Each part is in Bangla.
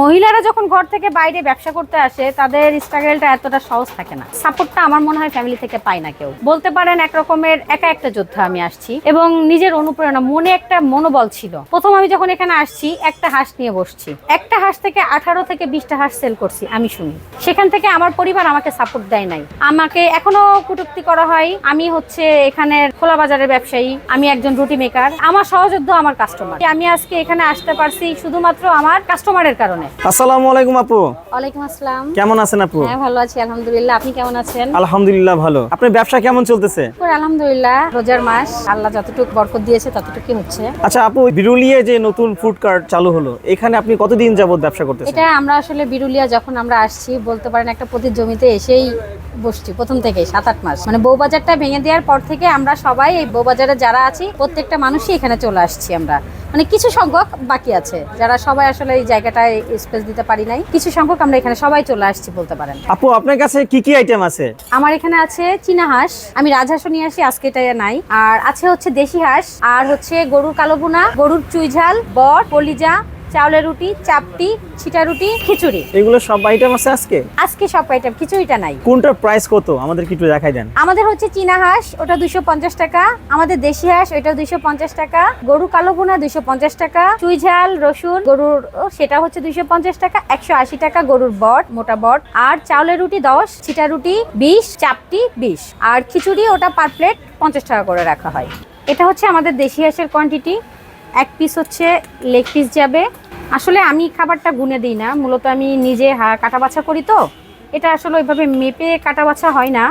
মহিলারা যখন ঘর থেকে বাইরে ব্যবসা করতে আসে, তাদের স্ট্রাগলটা এতটা সহজ থাকে না। সাপোর্টটা আমার মনে হয় ফ্যামিলি থেকে পায় না কেউ। বলতে পারেন এক রকমের একা একটা যোদ্ধা আমি আসছি এবং নিজের অনুপ্রেরণা, মনে একটা মনোবল ছিল। প্রথম আমি যখন এখানে আসছি, একটা হাঁস নিয়ে বসছি। একটা হাঁস থেকে আঠারো থেকে বিশটা হাঁস সেল করছি, আমি শুনি। সেখান থেকে আমার পরিবার আমাকে সাপোর্ট দেয় নাই। আমাকে এখনও কটূক্তি করা হয়, আমি হচ্ছে এখানের খোলা বাজারের ব্যবসায়ী, আমি একজন রুটি মেকার আমার সহযোদ্ধ আমার কাস্টমার আমি আজকে এখানে আসতে পারছি শুধুমাত্র আমার কাস্টমারের কারণে। আসসালামু আলাইকুম আপু। ওয়ালাইকুম আসসালাম। কেমন আছেন আপু? হ্যাঁ ভালো আছি আলহামদুলিল্লাহ। আপনি কেমন আছেন? আলহামদুলিল্লাহ ভালো। আপনার ব্যবসা কেমন চলতেছে? আলহামদুলিল্লাহ রোজার মাস। আল্লাহ যতটুকু বরকত দিয়েছে ততটুকুই হচ্ছে। আচ্ছা আপু বিরুলিয়ে যে নতুন ফুড কার্ট চালু হলো এখানে আপনি কতদিন যাবত ব্যবসা করতেছেন? এটা আমরা আসলে বিরুলিয়া যখন আমরা আসছি বলতে পারেন একটা প্রতির জমিতে এসেই বসছি প্রথম থেকে সাত আট মাস। মানে বউবাজারটা ভেঙে দেওয়ার পর থেকে আমরা সবাই এই বউবাজারে যারা আছি প্রত্যেকটা মানুষই এখানে চলে আসছি আমরা। মানে কিছু সংখ্যক বাকি আছে যারা সবাই আসলে এই জায়গাটায় স্পেস দিতে পারি নাই। কিছু সংখ্যক আমরা এখানে সবাই চলে আসছি বলতে পারেন। আপু আপনার কাছে কি কি আইটেম আছে? আমার এখানে আছে চীনা হাঁস আমি রাজহাঁস নিয়ে আসি আজকে এটা নাই। আর আছে হচ্ছে দেশি হাঁস আর হচ্ছে গরুর কালো বোনা গরুর চুইঝাল বট কলিজা চাউলের রুটি চাপটি ছিটা রুটি খিচুড়ি। এগুলো সব আইটেম আছে আজকে? আজকে সব আইটেম কিছুইটা নাই। কোনটার প্রাইস কত? আমাদের একটু দেখাই দেন। আমাদের হচ্ছে চীনা হাঁস ওটা দুইশো পঞ্চাশ টাকা। আমাদের দেশি হাঁস ওটা দুইশো পঞ্চাশ টাকা। গরু কালো বোনা দুইশো পঞ্চাশ টাকা। চুইঝাল রসুন গরুর ও, সেটা হচ্ছে দুইশো পঞ্চাশ টাকা। একশো আশি টাকা গরুর বট মোটা বট। আর চাউলের রুটি দশ ছিটা রুটি বিশ চাপটি বিশ। আর খিচুড়ি ওটা পার প্লেট পঞ্চাশ টাকা করে রাখা হয়। এটা হচ্ছে আমাদের দেশি হাঁসের কোয়ান্টিটি এক পিস হচ্ছে লেগ পিস যাবে। আসলে আমি খাবারটা গুনে দিই না মূলত আমি নিজে কাটা বাছা করি তো। এটা আসলে ওইভাবে মেপে কাটা বাছা হয় না।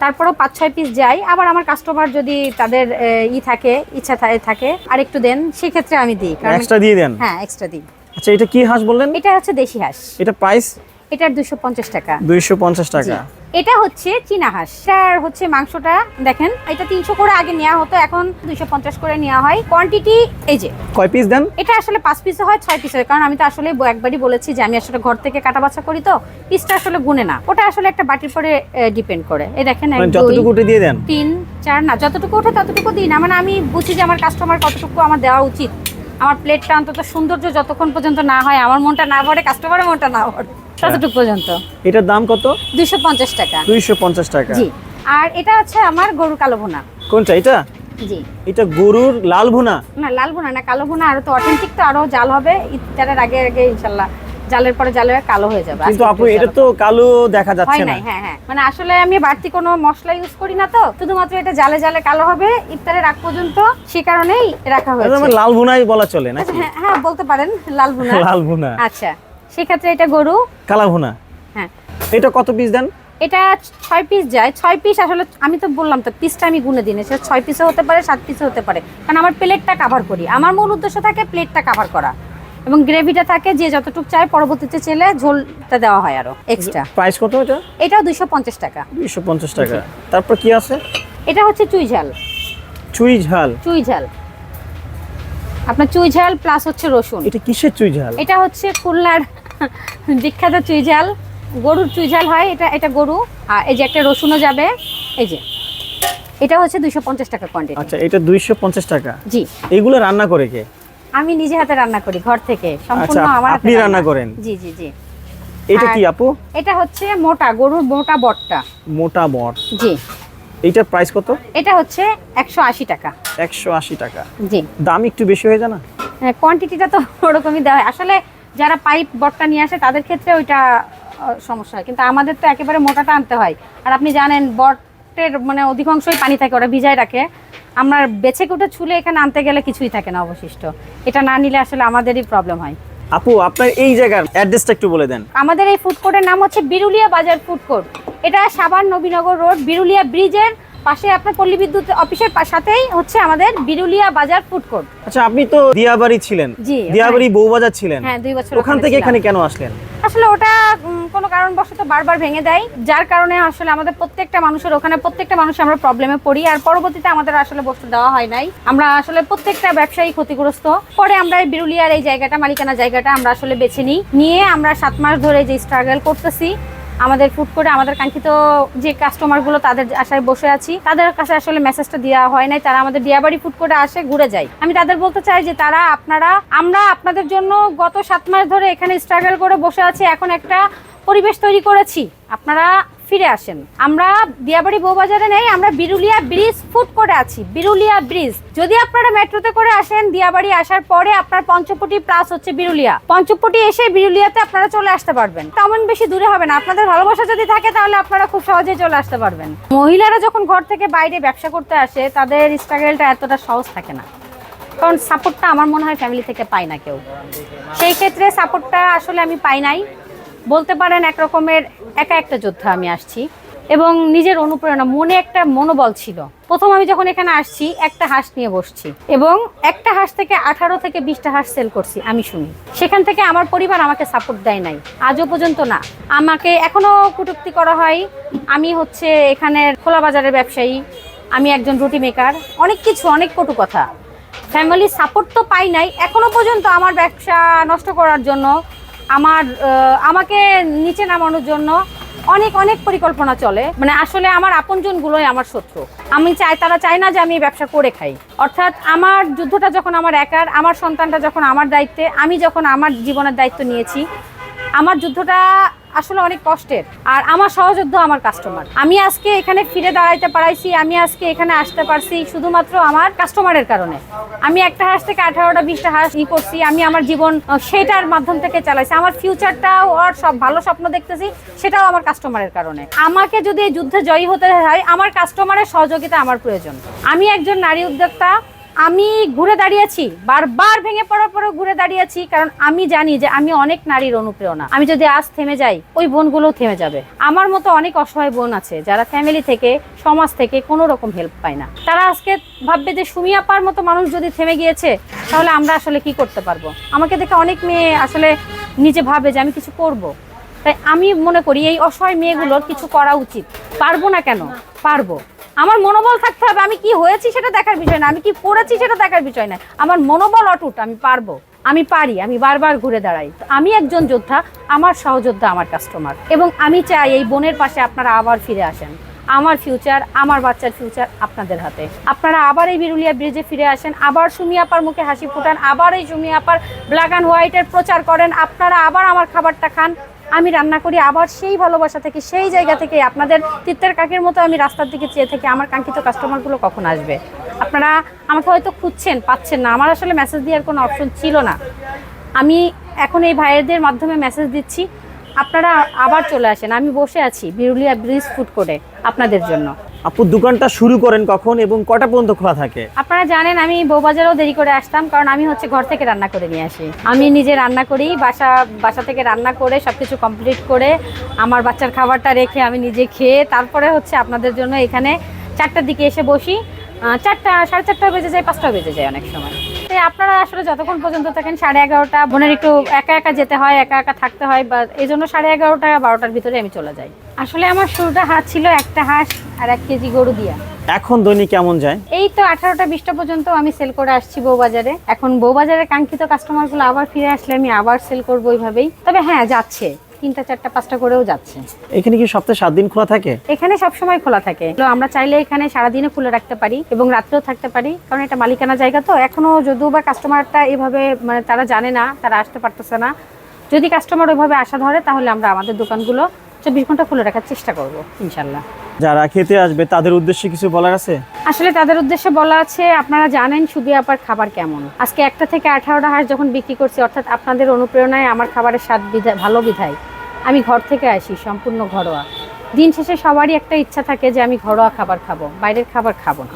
তারপরেও পাঁচ ছয় পিস যাই আবার আমার কাস্টমার যদি তাদের ই থাকে ইচ্ছা থাকে আর একটু দেন সেক্ষেত্রে আমি দিই। এক্সট্রা দিয়ে দেন? হ্যাঁ এক্সট্রা দিই। আচ্ছা এটা কি হাঁস বললেন? এটা হচ্ছে দেশি হাঁস। এটা প্রাইস এটার দুশো পঞ্চাশ টাকা। দুইশো পঞ্চাশ টাকা। এটা হচ্ছে চীনা হাঁস। এটার হচ্ছে মাংসটা দেখেন এটা তিনশো করে আগে নেওয়া হতো এখন দুইশো পঞ্চাশ করে নেওয়া হয়। কোয়ান্টিটি এই যে কয় পিস দেন? এটা আসলে পাঁচ পিসে হয় ছয় পিস হয় কারণ আমি তো আসলে একবারই বলেছি যে আমি আসলে ঘর থেকে কাটা বাছা করি তো পিসটা আসলে গুনে না। ওটা আসলে একটা বাটির পরে ডিপেন্ড করে। এই দেখেন মানে যতটুকু উঠে দিয়ে দেন? তিন চার না যতটুকু ওঠে ততটুকু দিই না। মানে আমি বুঝি যে আমার কাস্টমার কতটুকু আমার দেওয়া উচিত। আমার প্লেটটা অন্তত সৌন্দর্য যতক্ষণ পর্যন্ত না হয় আমার মনটা না ভরে কাস্টমারের মনটা না ভরে। ততটুকু পর্যন্ত। এটার দাম কত? দুইশো পঞ্চাশ টাকা। দুইশো পঞ্চাশ টাকা। জি। আর এটা হচ্ছে আমার গরুর কালো ভুনা। কোনটা এটা? জি। এটা গরুর লাল ভুনা? না লাল ভুনা না কালো ভুনা। আরও তো অথেন্টিক তো আরও জাল হবে। ইফতারের আগে আগে ইনশাল্লাহ জালের পরে জালে কালো হয়ে যাবে। কিন্তু আপু এটা তো কালো দেখা যাচ্ছে না। হ্যাঁ হ্যাঁ। মানে আসলে আমি বাড়তি কোনো মশলা ইউজ করি না তো। শুধুমাত্র এটা জালে জালে কালো হবে। ইফতারের আগ পর্যন্ত সে কারণেই রাখা হয়েছে। লাল ভুনাই বলা চলে নাকি? হ্যাঁ হ্যাঁ বলতে পারেন লাল ভুনা। লাল ভুনা। আচ্ছা। সেক্ষেত্রে এটা গরু। কালা ভুনা। হ্যাঁ। এটা কত পিস দেন? এটা ছয় পিস যায়। ছয় পিস আসলে আমি তো বললাম তো পিসটা আমি গুনে দিন সেটা ছয় পিসও হতে পারে সাত পিসও হতে পারে। কারণ আমার প্লেটটা কাভার করি। আমার মূল উদ্দেশ্য থাকে প্লেটটা কাভার করা। এবং গ্রেভিটা থাকে যে যতটুকু চায় পরবর্তীতে চেলে ঝোলটা দেওয়া হয় আরও এক্সট্রা প্রাইস কত এটা? এটাও দুইশো পঞ্চাশ টাকা। দুইশো পঞ্চাশ টাকা। তারপর কি আছে? এটা হচ্ছে চুই ঝাল। চুই ঝাল। চুই ঝাল। আপনার চুই ঝাল প্লাস হচ্ছে রসুন। এটা কিসের চুই ঝাল? এটা হচ্ছে খুলনার বিখ্যাত চুই ঝাল গরুর চুই ঝাল হয় এটা এটা গরু। আর এই যে একটা রসুনও যাবে এই যে। এটা হচ্ছে দুইশো পঞ্চাশ টাকা কোয়ান্টিটি আচ্ছা এটা দুইশো পঞ্চাশ টাকা? জি। এইগুলো রান্না করে কে? আমি নিজে হাতে রান্না করি ঘর থেকে। সম্পূর্ণ আচ্ছা, আমার আপনি রান্না করেন? জি জি জি। এটা কি আপু? এটা হচ্ছে মোটা গরুর মোটা বটটা। মোটা বট। জি। এইটার প্রাইস কত? এটা হচ্ছে একশো আশি টাকা। একশো আশি টাকা। জি। দাম একটু বেশি হয়ে যায় না? কোয়ান্টিটিটা তো ওরকমই দেওয়া হয়। আসলে যারা পাইপ বটটা নিয়ে আসে তাদের ক্ষেত্রে ওইটা সমস্যা হয়। কিন্তু আমাদের তো একেবারে মোটাটা আনতে হয়। আর আপনি জানেন বটের মানে অধিকাংশই পানি থাকে ওরা ভিজায় রাখে। আমরা বেছে কুটে ছুলে এখানে আনতে গেলে কিছুই থাকে না অবশিষ্ট। এটা না নিলে আসলে আমাদেরই প্রবলেম হয়। আপু আপনার এই জায়গার অ্যাড্রেসটা একটু বলে দেন। আমাদের এই ফুড কোর্টের নাম হচ্ছে বিরুলিয়া বাজার ফুড কোর্ট এটা সাবান নবীনগর রোড বিরুলিয়া ব্রিজের পাশে আপনার পল্লী বিদ্যুৎ অফিসের সাথেই হচ্ছে আমাদের বিরুলিয়া বাজার ফুড কোর্ট। আচ্ছা আপনি তো দিয়াবাড়ি ছিলেন। জি, দিয়াবাড়ি বউবাজার ছিলেন। হ্যাঁ দুই বছর ওখান থেকে এখানে কেন আসলেন? আসলে ওটা কোনো কারণবশত বারবার ভেঙে দেয়। যার কারণে আসলে আমাদের প্রত্যেকটা মানুষের ওখানে প্রত্যেকটা মানুষ আমরা প্রবলেমে পড়ি। আর পরবর্তীতে আমাদের আসলে বস্তু দেওয়া হয় নাই। আমরা আসলে প্রত্যেকটা ব্যবসায়ী ক্ষতিগ্রস্ত। পরে আমরা এই বিরুলিয়ার এই জায়গাটা মালিকানা জায়গাটা আমরা আসলে বেছে নিই। নিয়ে আমরা সাত মাস ধরে যে স্ট্রাগল করতেছি আমাদের ফুড করে আমাদের কাঙ্ক্ষিত যে কাস্টমারগুলো তাদের আশায় বসে আছি, তাদের কাছে আসলে মেসেজটা দেওয়া হয় নাই, তারা আমাদের ডিয়াবাড়ি ফুড করে আসে, ঘুরে যায়। আমি তাদের বলতে চাই যে তারা, আপনারা, আমরা আপনাদের জন্য গত সাত মাস ধরে এখানে স্ট্রাগল করে বসে আছি, এখন একটা পরিবেশ তৈরি করেছি। আপনারা ফিরে আসেন। আমরা দিয়াবাড়ি বউবাজারে নেই, আমরা বিরুলিয়া ব্রিজ ফুড কোর্টে আছি, বিরুলিয়া ব্রিজ। যদি আপনারা মেট্রোতে করে আসেন দিয়াবাড়ি আসার পরে আপনার পঞ্চপটি প্লাস হচ্ছে বিরুলিয়া। পঞ্চপটি এসে বিরুলিয়াতে আপনারা চলে আসতে পারবেন। তেমন বেশি দূরে হবে না। আপনাদের ভালোবাসা যদি থাকে তাহলে আপনারা খুব সহজেই চলে আসতে পারবেন। মহিলারা যখন ঘর থেকে বাইরে ব্যবসা করতে আসে, তাদের স্ট্রাগলটা এতটা সহজ থাকে না। কারণ সাপোর্টটা আমার মনে হয় ফ্যামিলি থেকে পায় না কেউ। সেই ক্ষেত্রে সাপোর্টটা আসলে আমি পাই নাই। বলতে পারেন এক রকমের একা একটা যোদ্ধা আমি আসছি। এবং নিজের অনুপ্রেরণা, মনে একটা মনোবল ছিল। প্রথম আমি যখন এখানে আসছি, একটা হাঁস নিয়ে বসছি। এবং একটা হাঁস থেকে আঠারো থেকে বিশটা হাঁস সেল করছি, আমি শুনি। সেখান থেকে আমার পরিবার আমাকে সাপোর্ট দেয় নাই। আজও পর্যন্ত না। আমাকে এখনও কটূক্তি করা হয়। আমি হচ্ছে এখানের খোলা বাজারের ব্যবসায়ী। আমি একজন রুটি মেকার অনেক কিছু, অনেক কটু কথা। ফ্যামিলি সাপোর্ট তো পাই নাই। এখনও পর্যন্ত আমার ব্যবসা নষ্ট করার জন্য আমার আমাকে নিচে নামানোর জন্য অনেক অনেক পরিকল্পনা চলে। মানে আসলে আমার আপনজনগুলোই আমার শত্রু। আমি চাই, তারা চায় না যে আমি ব্যবসা করে খাই। অর্থাৎ আমার যুদ্ধটা যখন আমার একার, আমার সন্তানটা যখন আমার দায়িত্বে, আমি যখন আমার জীবনের দায়িত্ব নিয়েছি, আমার যুদ্ধটা আসলে অনেক কষ্টের। আর আমার সহযোদ্ধা আমার কাস্টমার আমি আজকে এখানে ফিরে দাঁড়াইতে পারাইছি, আমি আজকে এখানে আসতে পারছি শুধুমাত্র আমার কাস্টমারের কারণে। আমি একটা হাঁস থেকে আঠারোটা, বিশটা হাঁস ই করছি, আমি আমার জীবন সেটার মাধ্যম থেকে চালাইছি। আমার ফিউচারটাও আর সব ভালো স্বপ্ন দেখতেছি, সেটাও আমার কাস্টমারের কারণে। আমাকে যদি এই যুদ্ধে জয়ী হতে হয়, আমার কাস্টমারের সহযোগিতা আমার প্রয়োজন। আমি একজন নারী উদ্যোক্তা আমি ঘুরে দাঁড়িয়েছি বারবার ভেঙে পড়ার পরে ঘুরে দাঁড়িয়েছি কারণ আমি জানি যে আমি অনেক নারীর অনুপ্রেরণা। আমি যদি আজ থেমে যাই, ওই বোনগুলোও থেমে যাবে। আমার মতো অনেক অসহায় বোন আছে যারা ফ্যামিলি থেকে, সমাজ থেকে কোনো রকম হেল্প পায় না। তারা আজকে ভাববে যে সুমি আপার মতো মানুষ যদি থেমে গিয়েছে, তাহলে আমরা আসলে কি করতে পারব? আমাকে দেখে অনেক মেয়ে আসলে নিজে ভাবে যে আমি কিছু করব। তাই আমি মনে করি এই অসহায় মেয়েগুলোর কিছু করা উচিত। পারব না কেন? পারব। আমার মনোবল থাকতে হবে, আমি কি হয়েছি সেটা দেখার বিষয় না, আমি কি করেছি সেটা দেখার বিষয় না। আমার মনোবল অটুট, আমি পারব, আমি পারি, আমি বারবার ঘুরে দাঁড়াই। আমি একজন যোদ্ধা, আমার সহযোদ্ধা, আমার কাস্টমার এবং আমি চাই এই বোনের পাশে আপনারা আবার ফিরে আসেন। আমার ফিউচার আমার বাচ্চার ফিউচার আপনাদের হাতে। আপনারা আবার এই বিরুলিয়া ব্রিজে ফিরে আসেন, আবার সুমি আপার মুখে হাসি ফুটান, আবার এই সুমি আপার ব্ল্যাক অ্যান্ড হোয়াইটের প্রচার করেন, আপনারা আবার আমার খাবারটা খান। আমি রান্না করি, আবার সেই ভালোবাসা থেকে, সেই জায়গা থেকে, আপনাদের তিত্তের কাকের মতো আমি রাস্তার দিকে চেয়ে থেকে আমার কাঙ্ক্ষিত কাস্টমারগুলো কখন আসবে? আপনারা আমাকে হয়তো খুঁজছেন, পাচ্ছেন না। আমার আসলে মেসেজ দেওয়ার কোনো অপশন ছিল না। আমি এখন এই ভাইয়েরদের মাধ্যমে মেসেজ দিচ্ছি। আপনারা আবার চলে আসেন। আমি বসে আছি বিরুলিয়া ব্রিজ ফুড কোর্টে আপনাদের জন্য। আপু, দোকানটা শুরু করেন কখন এবং কটা পর্যন্ত খোলা থাকে? আপনারা জানেন, আমি বউবাজারেও দেরি করে আসতাম, কারণ আমি হচ্ছে ঘর থেকে রান্না করে নিয়ে আসি। আমি নিজে রান্না করি, বাসা বাসা থেকে রান্না করে সব কিছু কমপ্লিট করে, আমার বাচ্চার খাবারটা রেখে আমি নিজে খেয়ে, তারপরে হচ্ছে আপনাদের জন্য এখানে চারটার দিকে এসে বসি। চারটা, সাড়ে চারটা বেজে যায়, পাঁচটা বেজে যায় অনেক সময়। তো আপনারা আসলে যতক্ষণ পর্যন্ত থাকেন, সাড়ে এগারোটা, বোনের একটু একা একা যেতে হয়, একা একা থাকতে হয়, বা এই জন্য সাড়ে এগারোটা, বারোটার ভিতরে আমি চলে যাই। আসলে আমার শুরুটা হাত ছিল একটা হাঁস আর এক কেজি গরু দিয়া। এখন দৈনিক কেমন যায়? এই তো আঠারোটা বিশটা পর্যন্ত আমি সেল করে আসছি বউবাজারে। এখন বউবাজারের কাঙ্ক্ষিত কাস্টমারগুলো আবার ফিরে আসলে আমি আবার সেল করব ওইভাবেই তবে হ্যাঁ যাচ্ছে। তিনটা চারটা পাঁচটা করেও যাচ্ছে। এখানে কি সপ্তাহে সাত দিন খোলা থাকে? এখানে সবসময় খোলা থাকে। তো আমরা চাইলে এখানে সারাদিনে খুলে রাখতে পারি এবং রাত্রেও থাকতে পারি। কারণ এটা মালিকানা জায়গা তো। এখনও যদিও বা কাস্টমারটা এভাবে মানে তারা জানে না তারা আসতে পারতেছে না। যদি কাস্টমার ওইভাবে আসা ধরে তাহলে আমরা আমাদের দোকানগুলো চব্বিশ ঘণ্টা খুলে রাখার চেষ্টা করব ইনশাল্লাহ। যারা খেতে আসবে তাদের উদ্দেশ্যে কিছু বলার আছে? আসলে তাদের উদ্দেশ্যে বলা আছে আপনারা জানেন সুবি আপার খাবার কেমন। আজকে একটা থেকে আঠারোটা হাঁস যখন বিক্রি করছি অর্থাৎ আপনাদের অনুপ্রেরণায় আমার খাবারের স্বাদ বিধায় ভালো বিধায় আমি ঘর থেকে আসি সম্পূর্ণ ঘরোয়া। দিন শেষে সবারই একটা ইচ্ছা থাকে যে আমি ঘরোয়া খাবার খাব বাইরের খাবার খাব না।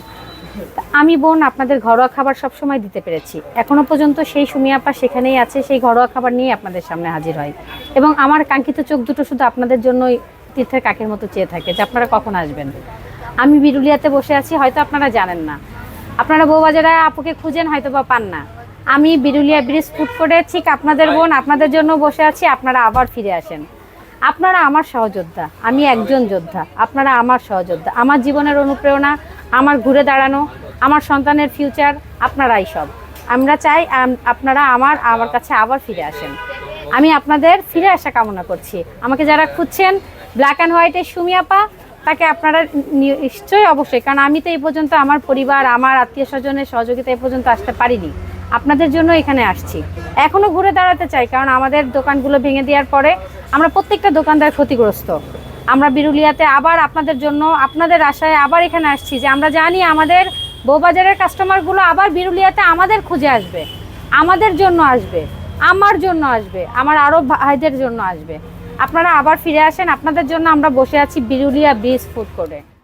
আমি বোন আপনাদের ঘরোয়া খাবার সবসময় দিতে পেরেছি। এখনও পর্যন্ত সেই সুমিয়াপা সেখানেই আছে সেই ঘরোয়া খাবার নিয়ে আপনাদের সামনে হাজির হয়। এবং আমার কাঙ্ক্ষিত চোখ দুটো শুধু আপনাদের জন্যই তীর্থের কাকের মতো চেয়ে থাকে যে আপনারা কখন আসবেন। আমি বিরুলিয়াতে বসে আছি হয়তো আপনারা জানেন না। আপনারা বউবাজারে আপুকে খুঁজেন হয়তো বা পান না। আমি বিরুলিয়া ব্রিজ ফুড করে ঠিক আপনাদের বোন আপনাদের জন্য বসে আছি আপনারা আবার ফিরে আসেন। আপনারা আমার সহযোদ্ধা আমি একজন যোদ্ধা আপনারা আমার সহযোদ্ধা। আমার জীবনের অনুপ্রেরণা আমার ঘুরে দাঁড়ানো, আমার সন্তানের ফিউচার আপনারাই সব। আমরা চাই আপনারা আমার আমার কাছে আবার ফিরে আসেন। আমি আপনাদের ফিরে আসা কামনা করছি। আমাকে যারা খুঁজছেন ব্ল্যাক অ্যান্ড হোয়াইটের সুমিয়াপা তাকে আপনারা নিশ্চয়ই অবশ্যই, কারণ আমি তো এই পর্যন্ত আমার পরিবার, আমার আত্মীয় স্বজনের সহযোগিতা এই পর্যন্ত আসতে পারিনি। আপনাদের জন্য এখানে আসছি। এখনও ঘুরে দাঁড়াতে চাই, কারণ আমাদের দোকানগুলো ভেঙে দেওয়ার পরে আমরা প্রত্যেকটা দোকানদার ক্ষতিগ্রস্ত। আমরা বিরুলিয়াতে আবার আপনাদের জন্য, আপনাদের আশায় আবার এখানে আসছি যে আমরা জানি আমাদের বউবাজারের কাস্টমারগুলো আবার বিরুলিয়াতে আমাদের খুঁজে আসবে, আমাদের জন্য আসবে, আমার জন্য আসবে, আমার আরও ভাইদের জন্য আসবে। আপনারা আবার ফিরে আসেন, আপনাদের জন্য আমরা বসে আছি বিরুলিয়া ব্রিজ ফুড কোর্টে